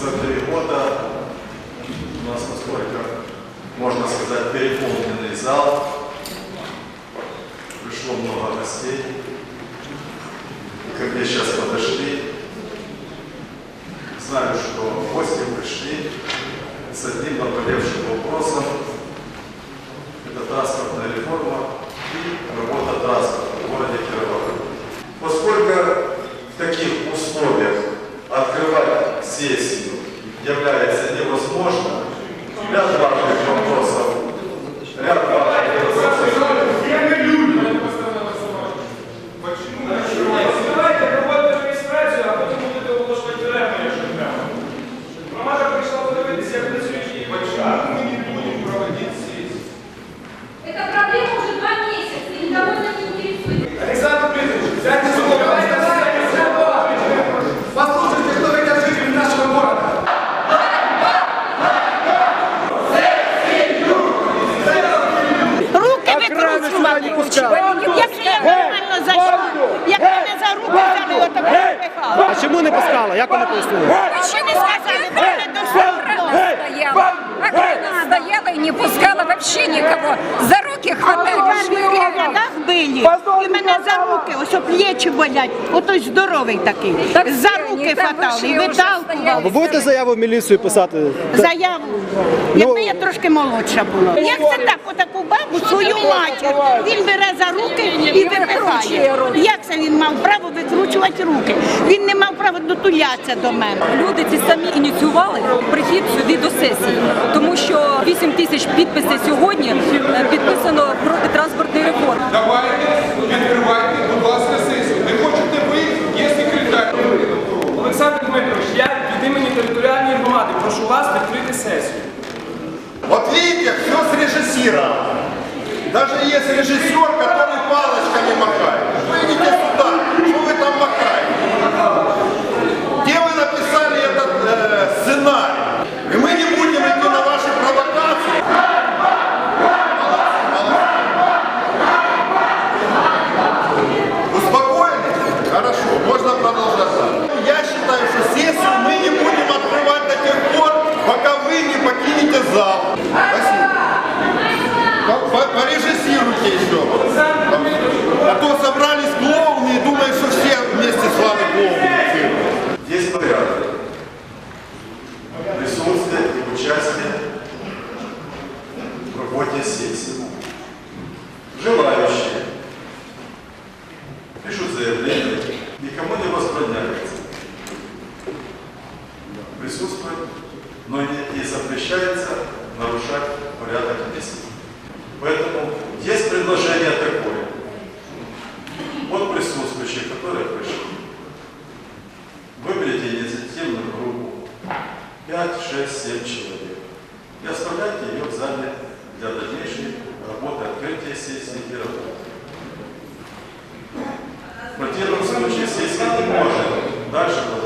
За три года у нас настолько, можно сказать, переполненный зал. Пришло много гостей. Ко мне сейчас подошли. Знаю, что гости пришли с одним наболевшим вопросом. Это транспортная реформа и работа транспорта в городе Кировоград. Поскольку в не пускала? Як вони пояснили? Ще не сказали, мене до суду. стояла. Охрана стояла и не пускала вообще никого. За руки хватали, били. І мене за руки, ось о плечі болять. Отой здоровий такий. Так За руки хватали, і виталкували. Ви будете заяву в міліцію писати? Заяву. Якби я трошки молодша була. Як це так, отаку бабу, свою матір, він бере за руки і випихає. Як це він мав право викручувати руки? Він не мав права дотулятися до мене. Люди ці самі ініціювали прихід сюди до сесії, тому що 8 тисяч підписів сьогодні е, підписано проти транспортної реформи Давайте, відкривайте, будь ласка, сесію. Не хочете ви, є секретар. Олександр Дмитрович, я від імені територіальної громади прошу вас відкрити сесію. Вот видите, все срежиссировано. Даже есть режиссер, который палочками махает. Выйдите сюда, что вы там махаете? И участие в работе сессии. Желающие пишут заявление, никому не возбраняется присутствовать, но не, запрещается нарушать порядок сессии. Поэтому есть предложение такое. Вот присутствующие, которые пришли. Выберите инициативную группу 5, 6, 7 человек и оставляйте ее в зале для дальнейшей работы, открытия сессии и работы. В противном случае сессия не может дальше продолжать свою работу.